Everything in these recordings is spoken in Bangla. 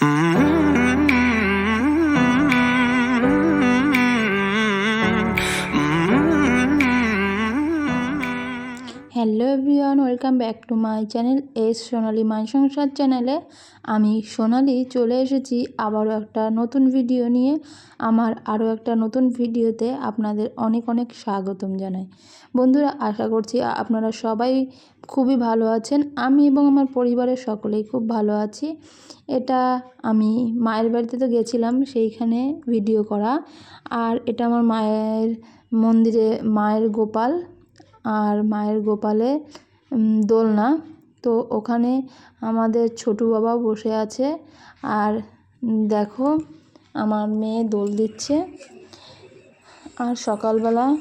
Mm-hmm. Welcome back to my channel S Sonali মান সংসার চ্যানেলে আমি সোনালি চলে এসেছি আবারও একটা নতুন ভিডিও নিয়ে। আমার আরও একটা নতুন ভিডিওতে আপনাদের অনেক অনেক স্বাগতম জানাই। বন্ধুরা, আশা করছি আপনারা সবাই খুবই ভালো আছেন। আমি এবং আমার পরিবারের সকলেই খুব ভালো আছি। এটা আমি মায়ের বাড়িতে তো গেছিলাম, সেইখানে ভিডিও করা। আর এটা আমার মায়ের মন্দিরে মায়ের গোপাল। আর মায়ের গোপালে দোলনা। তো ওখানে আমাদের ছোটু বাবাও বসে আছে। আর দেখো, আমার মেয়ে দোল দিচ্ছে। আর সকালবেলা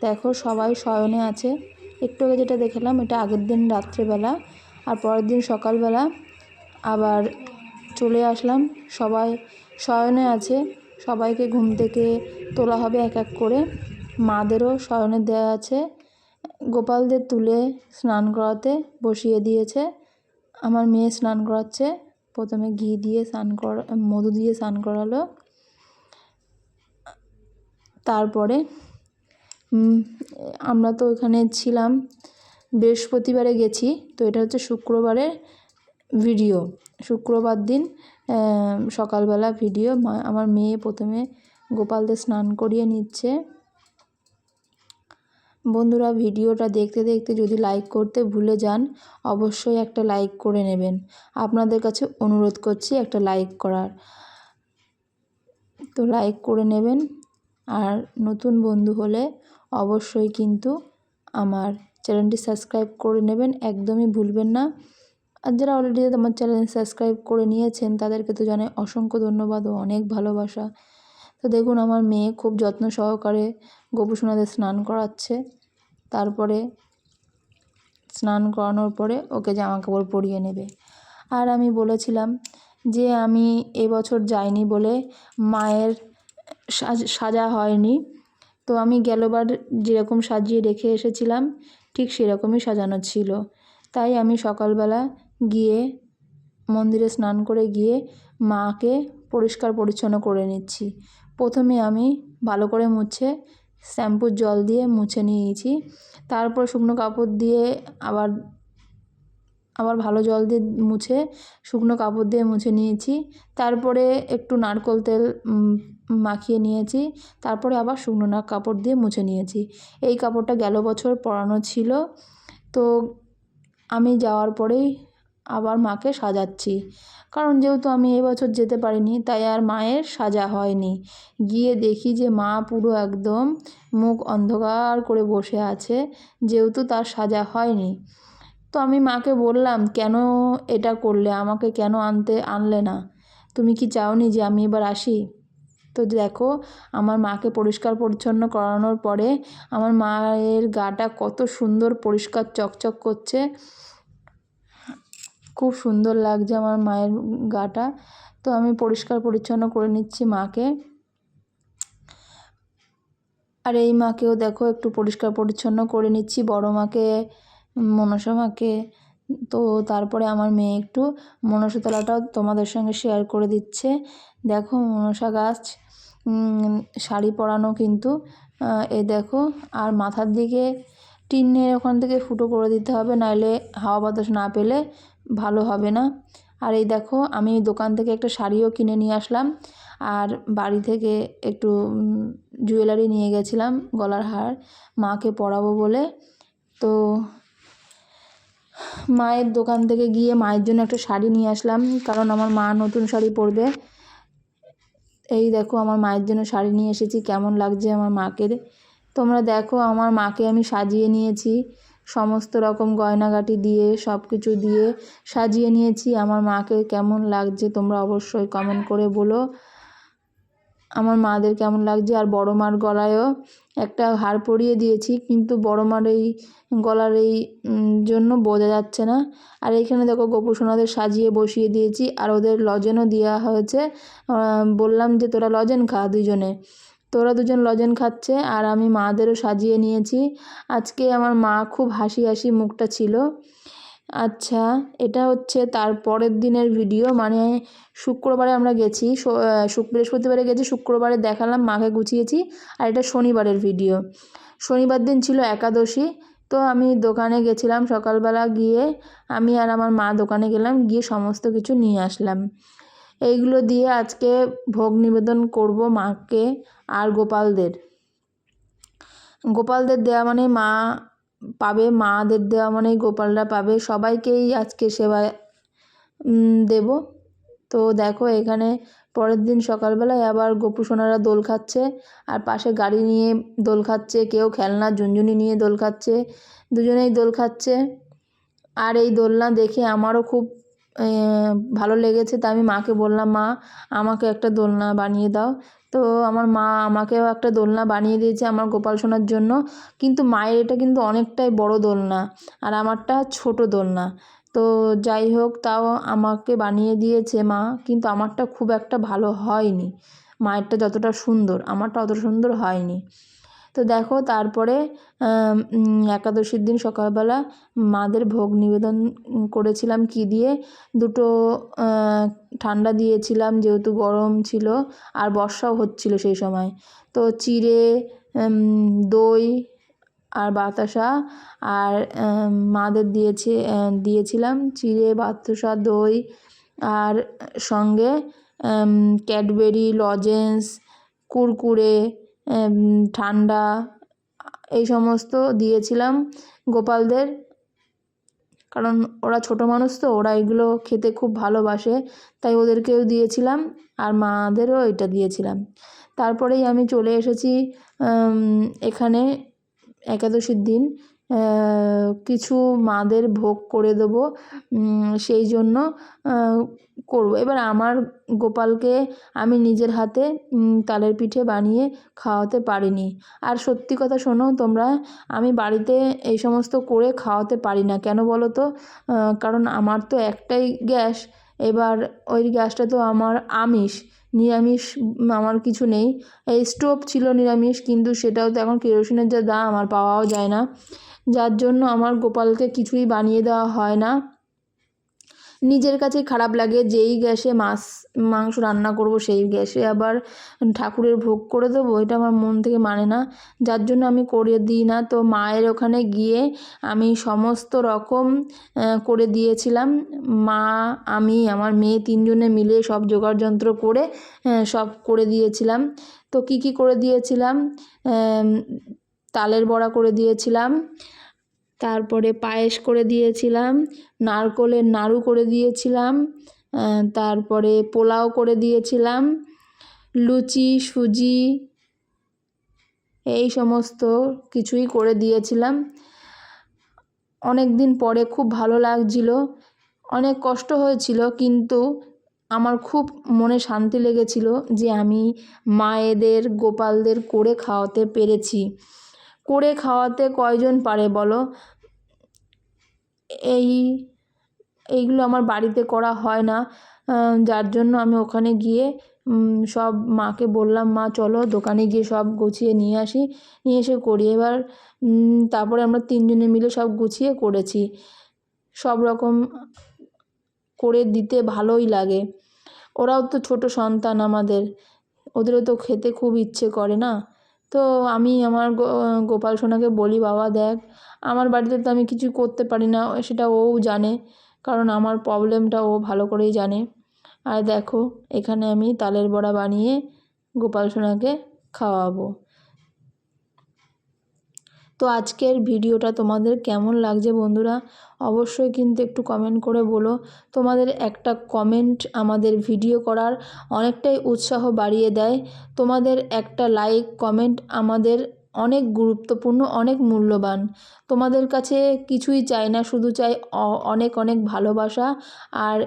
দেখো, সবাই শয়নে আছে। একটু আগে যেটা দেখলাম, এটা আগের দিন রাত্রেবেলা। আর পরের দিন সকালবেলা আবার চলে আসলাম। সবাই শয়নে আছে। সবাইকে ঘুম থেকে তোলা হবে এক এক করে। মাদেরও শয়নে দেওয়া আছে। গোপালদের তুলে স্নান করাতে বসিয়ে দিয়েছে। আমার মেয়ে স্নান করাচ্ছে। প্রথমে ঘি দিয়ে স্নান করা, মধু দিয়ে স্নান করালো। তারপরে আমরা তো ওখানে ছিলাম। বৃহস্পতিবারে গেছি। তো এটা হচ্ছে শুক্রবারের ভিডিও। শুক্রবার দিন সকালবেলা ভিডিও। আমার মেয়ে প্রথমে গোপালদের স্নান করিয়ে নিচ্ছে। বন্ধুরা ভিডিওটা দেখতে দেখতে যদি লাইক করতে ভুলে যান, অবশ্যই একটা লাইক করে নেবেন। আপনাদের কাছে অনুরোধ করছি একটা লাইক করার। তো লাইক করে নেবেন। আর নতুন বন্ধু হলে অবশ্যই কিন্তু আমার চ্যানেলটি সাবস্ক্রাইব করে নেবেন, একদমই ভুলবেন না। আর যারা অলরেডি আমার চ্যানেল সাবস্ক্রাইব করে নিয়েছেন, তাদেরকে তো জানাই অসংখ্য ধন্যবাদ ও অনেক ভালোবাসা। তো দেখুন আমার মেয়ে খুব যত্ন সহকারে গোপুসোনাদের স্নান করাচ্ছে। তারপরে স্নান করানোর পরে ওকে জামা কাপড় পরিয়ে নেবে। আর আমি বলেছিলাম যে আমি এবছর যাইনি বলে মায়ের সাজা হয়নি। তো আমি গেলবার যেরকম সাজিয়ে রেখে এসেছিলাম, ঠিক সেরকমই সাজানো ছিল। তাই আমি সকালবেলা গিয়ে মন্দিরে স্নান করে গিয়ে মাকে পরিষ্কার পরিচ্ছন্ন করে নিচ্ছি। প্রথমে আমি ভালো করে মুছে শ্যাম্পুর জল দিয়ে মুছে নিয়েছি। তারপর শুকনো কাপড় দিয়ে আবার আবার ভালো জল দিয়ে মুছে শুকনো কাপড় দিয়ে মুছে নিয়েছি। তারপরে একটু নারকোল তেল মাখিয়ে নিয়েছি। তারপরে আবার শুকনো না কাপড় দিয়ে মুছে নিয়েছি। এই কাপড়টা গেল বছর পরানো ছিল। তো আমি যাওয়ার পরেই আবার মাকে সাজাচ্ছি। কারণ যেহেতু আমি এবছর যেতে পারিনি, তাই আর মায়ের সাজা হয়নি। গিয়ে দেখি যে মা পুরো একদম মুখ অন্ধকার করে বসে আছে, যেহেতু তার সাজা হয়নি। তো আমি মাকে বললাম, কেন এটা করলে? আমাকে কেন আনতে, আনলে না? তুমি কি চাওনি যে আমি এবার আসি? তো দেখো, আমার মাকে পরিষ্কার পরিচ্ছন্ন করানোর পরে আমার মায়ের গাটা কত সুন্দর পরিষ্কার চকচক করছে। খুব সুন্দর লাগছে আমার মায়ের গাটা। তো আমি পরিষ্কার পরিচ্ছন্ন করে নিচ্ছি মাকে। আর এই মাকেও দেখো একটু পরিষ্কার পরিচ্ছন্ন করে নিচ্ছি, বড় মাকে, মনসা মাকে। তো তারপরে আমার মেয়ে একটু মনসাতলাটাও তোমাদের সঙ্গে শেয়ার করে দিচ্ছে। দেখো মনসা গাছ শাড়ি পরানো কিন্তু এ দেখো। আর মাথার দিকে টিনের ওখান থেকে ফুটো করে দিতে হবে, নাইলে হাওয়া বাতাস না পেলে ভালো হবে না। আর এই দেখো, আমি দোকান থেকে একটা শাড়িও কিনে নিয়ে আসলাম। আর বাড়ি থেকে একটু জুয়েলারি নিয়ে গেছিলাম গলার হার, মাকে পরাবো বলে। তো মায়ের দোকান থেকে গিয়ে মায়ের জন্য একটা শাড়ি নিয়ে আসলাম, কারণ আমার মা নতুন শাড়ি পরবে। এই দেখো, আমার মায়ের জন্য শাড়ি নিয়ে এসেছি, কেমন লাগছে আমার মাকে। তোমরা দেখো, আমার মাকে আমি সাজিয়ে নিয়েছি। সমস্ত রকম গয়নাগাটি দিয়ে সব কিছু দিয়ে সাজিয়ে নিয়েছি। আমার মাকে কেমন লাগছে তোমরা অবশ্যই কমেন্ট করে বলো। আমার মাদের কেমন লাগছে? আর বড় মার গলায়ও একটা হার পরিয়ে দিয়েছি, কিন্তু বড় মার এই গলার এই জন্য বোঝা যাচ্ছে না। আর এখানে দেখো গোপুসোনাদের সাজিয়ে বসিয়ে দিয়েছি, আর ওদের লজেনও দেওয়া হয়েছে। বললাম যে তোরা লজেন খা দুজনে। তোরা দুজন লজেন খাচ্ছে আর আমি মাদেরও সাজিয়ে নিয়েছি। আজকে আমার মা খুব হাসি হাসি মুখটা ছিল। আচ্ছা এটা হচ্ছে তার পরের দিনের ভিডিও মানে শুক্রবারে আমরা গেছি বৃহস্পতিবারে গেছি, শুক্রবারে দেখালাম, মাকে গুছিয়েছি, আর এটা শনিবারের ভিডিও। শনিবার দিন ছিল একাদশী, তো আমি দোকানে গেছিলাম সকালবেলা গিয়ে, আমি আর আমার মা দোকানে গেলাম, গিয়ে সমস্ত কিছু নিয়ে আসলাম। এইগুলো দিয়ে আজকে ভোগ নিবেদন করব মাকে আর গোপালদের। গোপালদের দেওয়া মানে মা পাবে, মাদের দেওয়া মানে গোপালরা পাবে। সবাইকেই আজকে সেবা দেব। তো দেখো এখানে পরের দিন সকালবেলায় আবার গোপু সোনারা দোল খাচ্ছে আর পাশে গাড়ি নিয়ে দোল খাচ্ছে, কেউ খেলনা, ঝুনঝুনি নিয়ে দোল খাচ্ছে, দুজনেই দোল খাচ্ছে। আর এই দোলনা দেখে আমারও খুব ভালো লেগেছে, তা আমি মাকে বললাম, মা, আমাকে একটা দোলনা বানিয়ে দাও। তো আমার মা আমাকেও একটা দোলনা বানিয়ে দিয়েছে আমার গোপাল সোনার জন্য। কিন্তু মায়ের এটা কিন্তু অনেকটাই বড় দোলনা আর আমারটা ছোট দোলনা। তো যাই হোক, তাও আমাকে বানিয়ে দিয়েছে মা, কিন্তু আমারটা খুব একটা ভালো হয়নি। মায়েরটা যতটা সুন্দর, আমারটা অতটা সুন্দর হয়নি। তো দেখো তারপরে একাদশীর দিন সকালবেলা মাদের ভোগ নিবেদন করেছিলাম কি দিয়ে? দুটো ঠান্ডা দিয়েছিলাম যেহেতু গরম ছিল আর বর্ষাও হচ্ছিল সেই সময়। তো চিড়ে দই আর বাতাসা আর মাদের দিয়েছে দিয়েছিলাম চিড়ে, বাতাসা, দই আর সঙ্গে ক্যাডবেরি, লজেন্স, কুরকুরে ঠান্ডা, এই সমস্ত দিয়েছিলাম গোপালদের। কারণ ওরা ছোট মানুষ তো, ওরা এগুলো খেতে খুব ভালোবাসে, তাই ওদেরকেও দিয়েছিলাম আর মাদেরও এটা দিয়েছিলাম। তারপরেই আমি চলে এসেছি এখানে একাদশীর দিন। কিছু মাদের ভোগ করে দেবো সেই জন্য করব। এবার আমার গোপালকে আমি নিজের হাতে তালের পিঠে বানিয়ে খাওয়াতে পারিনি। আর সত্যি কথা শোনো, তোমরা, আমি বাড়িতে এই সমস্ত করে খাওয়াতে পারি না। কেন বলো তো? কারণ আমার তো একটাই গ্যাস। এবার ওই গ্যাসটা তো আমার আমিষ। নিরামিষ আমার কিছু নেই। এই স্টোভ ছিল নিরামিষ, কিন্তু সেটাও তো এখন কেরোসিনের যা দাম, আর পাওয়াও যায় না। যার জন্য আমার গোপালকে কিছুই বানিয়ে দেওয়া হয় না। নিজের কাছে খারাপ লাগে যেই গ্যাসে মাছ, মাংস রান্না করব সেই গ্যাসে আবার ঠাকুরের ভোগ করে দেবো, এটা আমার মন থেকে মানে না। যার জন্য আমি করে দিই না। তো মায়ের ওখানে গিয়ে আমি সমস্ত রকম করে দিয়েছিলাম। মা, আমি, আমার মেয়ে তিনজনে মিলে সব জোগাড় যন্ত্র করে সব করে দিয়েছিলাম। তো কি কি করে দিয়েছিলাম? তালের বড়া করে দিয়েছিলাম। তারপরে পায়েস করে দিয়েছিলাম। নারকোলের নাড়ু করে দিয়েছিলাম। তারপরে পোলাও করে দিয়েছিলাম। লুচি, সুজি, এই সমস্ত কিছুই করে দিয়েছিলাম। অনেক দিন পরে খুব ভালো লাগছিল। অনেক কষ্ট হয়েছিল, কিন্তু আমার খুব মনে শান্তি লেগেছিল যে আমি মায়েদের, গোপালদের করে খাওয়াতে পেরেছি। করে খাওয়াতে কয়জন পারে বলো? এই, এইগুলো আমার বাড়িতে করা হয় না। যার জন্য আমি ওখানে গিয়ে সব মাকে বললাম, মা, চলো দোকানে গিয়ে সব গুছিয়ে নিয়ে আসি। নিয়ে এসে করি। এবার তারপরে আমরা তিনজনে মিলে সব গুছিয়ে করেছি। সব রকম করে দিতে ভালোই লাগে। ওরাও তো ছোট সন্তান আমাদের। ওদেরও তো খেতে খুব ইচ্ছে করে না? তো আমি আমার গোপাল সোনাকে বলি, বাবা, দেখ, আমার বাড়িতে তো আমি কিছু করতে পারি না, সেটা ও জানে, কারণ আমার প্রবলেমটা ও ভালো করেই জানে। আর দেখো, এখানে আমি তালের বড়া বানিয়ে গোপাল সোনাকে খাওয়াবো। তো আজকের ভিডিওটা তোমাদের কেমন লাগছে বন্ধুরা? অবশ্যই কিন্তু একটু কমেন্ট করে বলো। তোমাদের একটা কমেন্ট আমাদের ভিডিও করার অনেকটাই উৎসাহ বাড়িয়ে দেয়। তোমাদের একটা লাইক কমেন্ট আমাদের অনেক গুরুত্বপূর্ণ, অনেক মূল্যবান। তোমাদের কাছে কিছুই চাই না, শুধু চাই অনেক অনেক ভালোবাসা। আর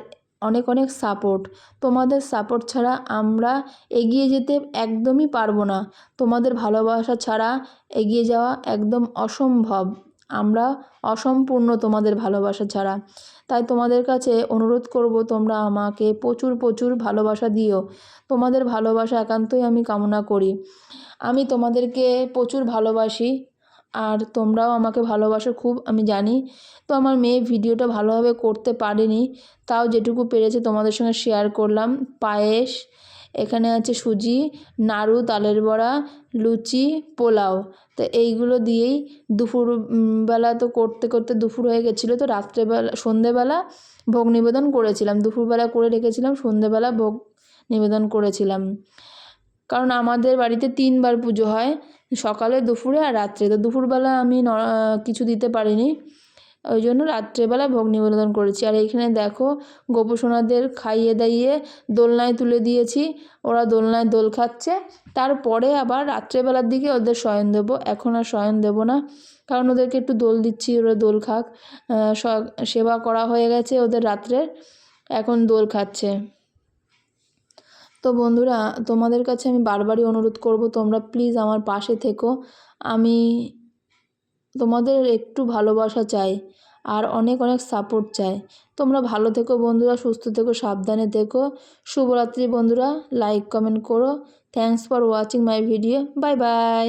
অনেক অনেক সাপোর্ট তোমাদের সাপোর্ট ছাড়া আমরা এগিয়ে যেতে একদমই পারব না। তোমাদের ভালোবাসা ছাড়া এগিয়ে যাওয়া একদম অসম্ভব। আমরা অসম্পূর্ণ তোমাদের ভালোবাসা ছাড়া। তাই তোমাদের কাছে অনুরোধ করব, তোমরা আমাকে প্রচুর প্রচুর ভালোবাসা দিও। তোমাদের ভালোবাসা একান্তই আমি কামনা করি। আমি তোমাদেরকে প্রচুর ভালোবাসি। আর তোমরাও আমাকে ভালোবাসো খুব, আমি জানি। তো আমার মেয়ে ভিডিওটা ভালোভাবে করতে পারেনি, তাও যেটুকু পেরেছে তোমাদের সঙ্গে শেয়ার করলাম। পায়েস, এখানে আছে সুজি, নাড়ু, তালের বড়া, লুচি, পোলাও। তো এইগুলো দিয়েই দুপুর বেলা তো করতে করতে দুপুর হয়ে গেছিল, তো রাত্রেবেলা, সন্ধেবেলা ভোগ নিবেদন করেছিলাম। দুপুরবেলা করে রেখেছিলাম, সন্ধেবেলা ভোগ নিবেদন করেছিলাম। কারণ আমাদের বাড়িতে তিনবার পুজো হয় সকালে দুপুরে আর রাত্রে। তো দুপুরবেলা আমি ন কিছু দিতে পারিনি। ওই জন্য রাত্রেবেলা ভোগ নিবেদন করেছি। আর এইখানে দেখো, গোপসোনাদের খাইয়ে দাইয়ে দোলনায় তুলে দিয়েছি। ওরা দোলনায় দোল খাচ্ছে। তারপরে আবার রাত্রেবেলার দিকে ওদের শয়ন দেবো। এখন আর শয়ন দেবো না। কারণ ওদেরকে একটু দোল দিচ্ছি, ওরা দোল খাক। সেবা করা হয়ে গেছে ওদের রাত্রের। এখন দোল খাচ্ছে। তো বন্ধুরা, তোমাদের কাছে আমি বারবারই অনুরোধ করব, তোমরা প্লিজ আমার পাশে থেকো। আমি তোমাদের একটু ভালোবাসা চাই আর অনেক অনেক সাপোর্ট চাই। তোমরা ভালো থেকো বন্ধুরা, সুস্থ থেকো, সাবধানে থেকো। শুভরাত্রি বন্ধুরা লাইক কমেন্ট করো। Thanks for watching my video bye bye